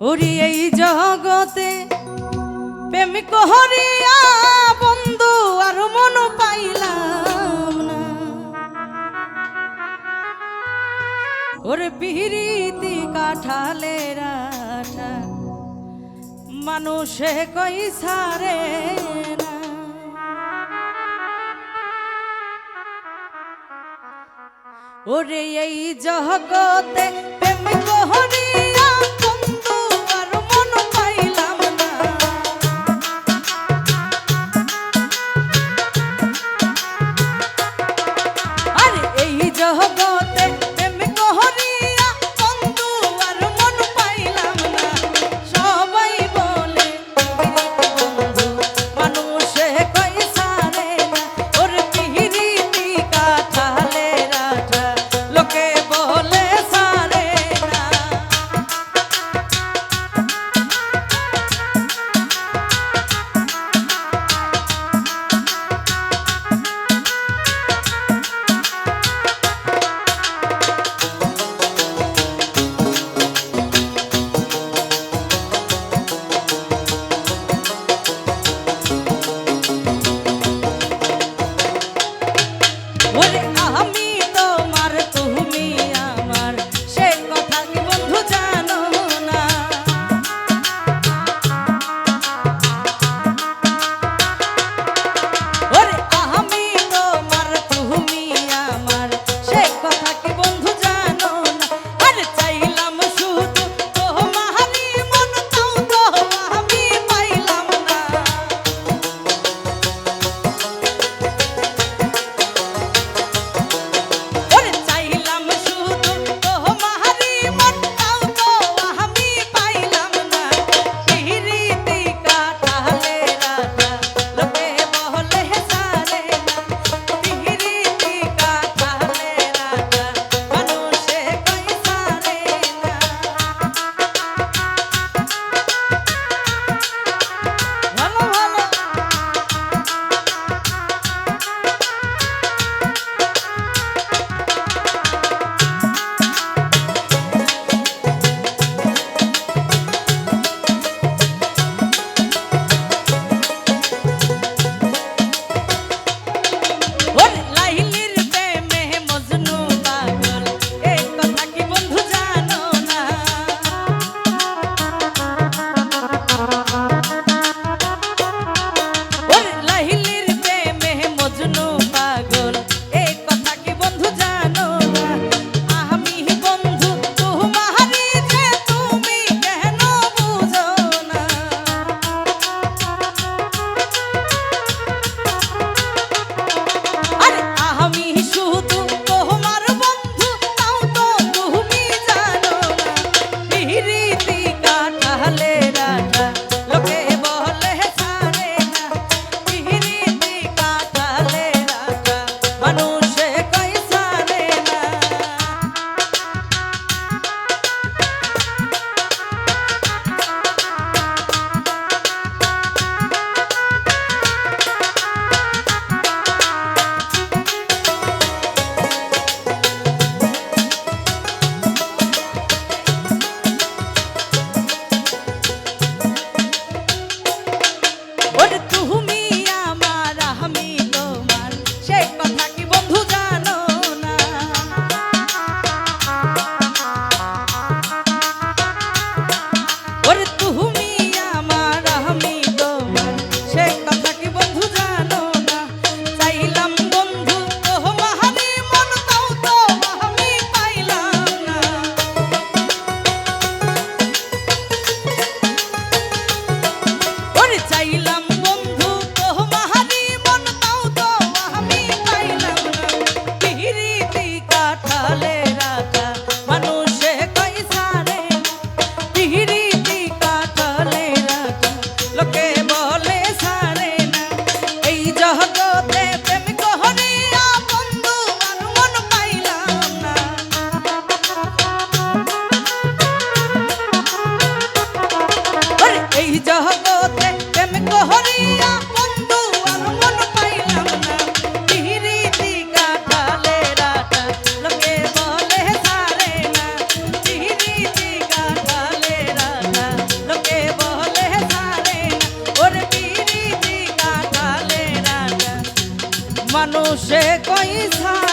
ওরি এই জগতে। প্রেমিক হরিয়া, বন্ধু, আর মন পাইলাম না। ওরে পিরিতি কাঠালে রাঠা, মানুষে কই সারে না। ওরে এই জগতে প্রেমিক হরিয়া হির কই সারে